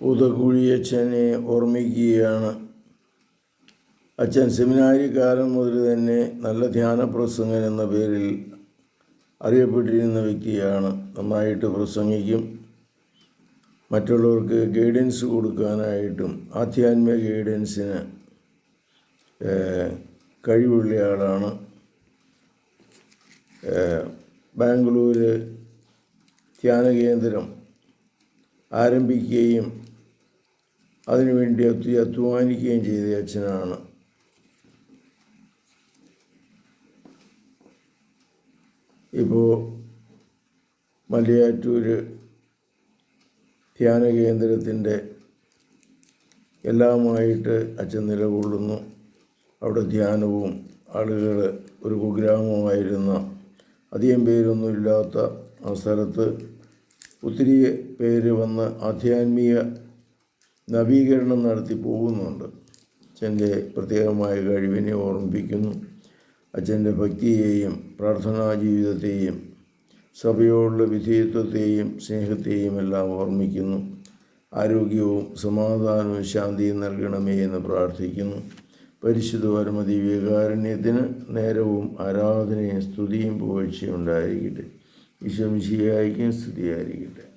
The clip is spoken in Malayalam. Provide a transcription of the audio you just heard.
പൂതക്കുഴിയച്ഛനെ ഓർമ്മിക്കുകയാണ്. അച്ഛൻ സെമിനാരി കാലം മുതൽ തന്നെ നല്ല ധ്യാന പ്രസംഗൻ എന്ന പേരിൽ അറിയപ്പെട്ടിരുന്ന വ്യക്തിയാണ്. നന്നായിട്ട് പ്രസംഗിക്കും. മറ്റുള്ളവർക്ക് ഗൈഡൻസ് കൊടുക്കാനായിട്ടും ആധ്യാത്മിക ഗൈഡൻസിന് കഴിവുള്ള ആളാണ്. ബാംഗ്ലൂർ ബാംഗ്ലൂര് ധ്യാന കേന്ദ്രം ആരംഭിക്കുകയും അതിനുവേണ്ടി അത്തി അധ്വാനിക്കുകയും ചെയ്ത അച്ഛനാണ്. ഇപ്പോൾ മലയാറ്റൂര് ധ്യാന കേന്ദ്രത്തിന്റെ എല്ലാമായിട്ട് അച്ഛൻ നിലകൊള്ളുന്നു. അവിടെ ധ്യാനവും ആളുകൾ ഒരു കുഗ്രാമമായിരുന്ന അധികം പേരൊന്നും ഇല്ലാത്ത ആ സ്ഥലത്ത് ഒത്തിരി പേര് വന്ന് ആധ്യാത്മിക നവീകരണം നടത്തി പോകുന്നുണ്ട്. അച്ഛന്റെ പ്രത്യേകമായ കഴിവിനെ ഓർമ്മിപ്പിക്കുന്നു. അച്ഛന്റെ ഭക്തിയെയും പ്രാർത്ഥനാ ജീവിതത്തെയും സഭയോടുള്ള വിധേയത്വത്തെയും സ്നേഹത്തെയും എല്ലാം ഓർമ്മിക്കുന്നു. ആരോഗ്യവും സമാധാനവും ശാന്തിയും നൽകണമേ എന്ന് പ്രാർത്ഥിക്കുന്നു. പരിശുദ്ധ പരമതി വികാരുണ്യത്തിന് നേരവും ആരാധനയും സ്തുതിയും പുകഴ്ചയും ഉണ്ടായിരിക്കട്ടെ. ഈശോ സ്തുതിയായിരിക്കട്ടെ.